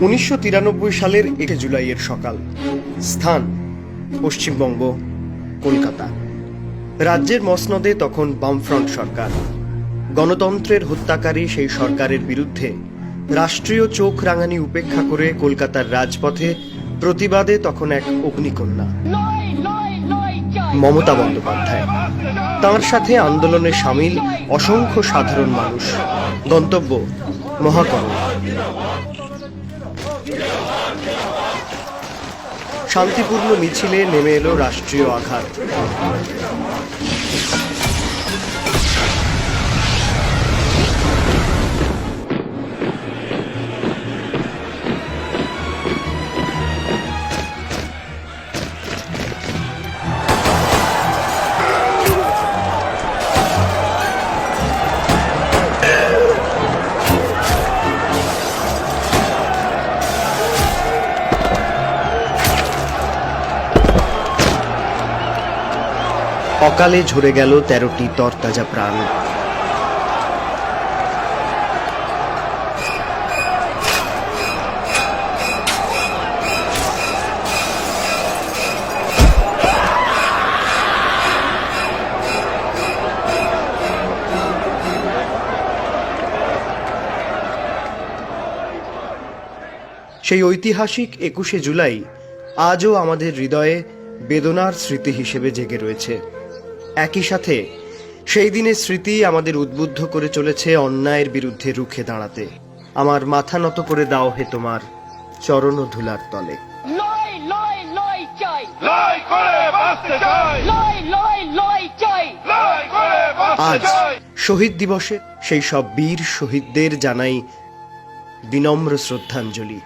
উনিশশো তিরানব্বই সালের একে জুলাইয়ের সকাল। স্থান, পশ্চিমবঙ্গ, কলকাতা। রাজ্যের মসনদে তখন বামফ্রন্ট সরকার। গণতন্ত্রের হত্যাকারী সেই সরকারের বিরুদ্ধে রাষ্ট্রীয় চোখ রাঙানি উপেক্ষা করে কলকাতার রাজপথে প্রতিবাদে তখন এক অগ্নিকন্যা। মমতা বন্দ্যোপাধ্যায়। তাঁর সাথে আন্দোলনে সামিল অসংখ্য সাধারণ মানুষ। গন্তব্য মহাকরণ। শান্তিপূর্ণ মিছিলে নেমে এলো রাষ্ট্রীয় আঘাত। অকালে ঝরে গেল তেরোটি তরতাজা প্রাণ। সেই ঐতিহাসিক একুশে জুলাই আজও আমাদের হৃদয়ে বেদনার স্মৃতি হিসেবে জেগে রয়েছে। একই সাথে সেই দিনের স্মৃতি আমাদের উদ্বুদ্ধ করে চলেছে অন্যায়ের বিরুদ্ধে রুখে দাঁড়াতে। আমার মাথা নত করে দাও হে তোমার চরণ ধুলার তলে। আজ শহীদ দিবসে সেই সব বীর শহীদদের জানাই বিনম্র শ্রদ্ধাঞ্জলি।